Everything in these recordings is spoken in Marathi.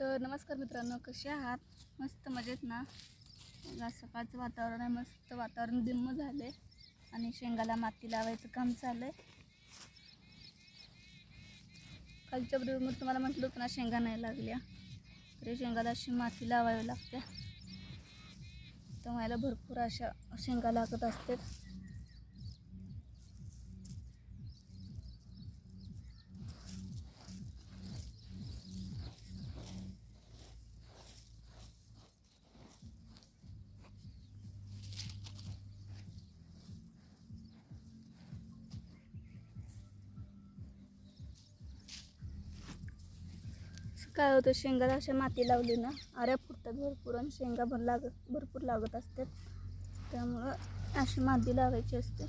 तर नमस्कार मित्रांनो कसे आहात? मस्त मजेत ना? सकाळचं वातावरण आहे मस्त वातावरण दिम्म झाले आणि शेंगाला माती लावायचं काम चाललं आहे कालच्या ब्रिडमध्ये तुम्हाला म्हटलं होतं ना शेंगा नाही लागल्या. तरी शेंगाला अशी माती लावावी लागते. तर मला भरपूर अशा शेंगा लागत असतात. काय होतं शेंगाला अशा माती लावली ना आऱ्या फुटतात भरपूर आणि शेंगा भर लागत भरपूर लागत असतात. त्यामुळं अशी माती लावायची असते.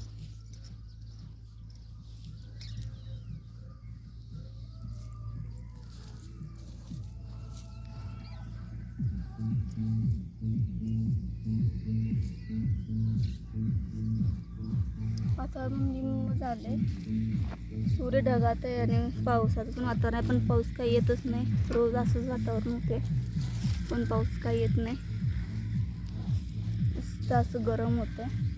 वातावरण निम्म झाले. सूर्य ढगात आहे आणि पावसाचं पण वातावरण आहे पण पाऊस काही येतच नाही. रोज असंच वातावरण होते पण पाऊस काही येत नाही. असं गरम होतं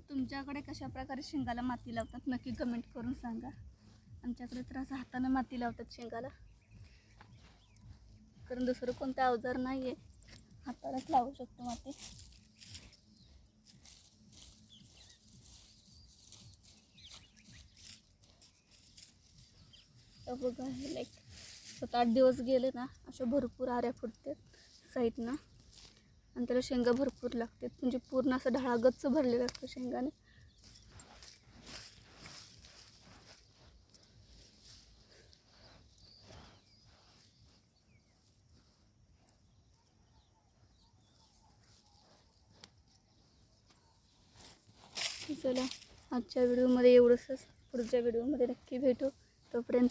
तुमच्याकडे कशा प्रकारे शेंगाला माती लावतात नक्की कमेंट करून सांगा. आमच्याकडे तर असं हातानं माती लावतात शेंगाला. कारण दुसरं कोणतं अवजार नाही आहे हातालाच लावू शकतो माती. बघा हे लाईक सात आठ दिवस गेले ना अशा भरपूर आऱ्या फुटतात साईडनं आणि त्याला शेंगा भरपूर लागतात. म्हणजे पूर्ण असं ढाळा भरलेलं असतं शेंगाने. चला आजच्या व्हिडिओमध्ये एवढंच. पुढच्या व्हिडिओमध्ये नक्की भेटू. तोपर्यंत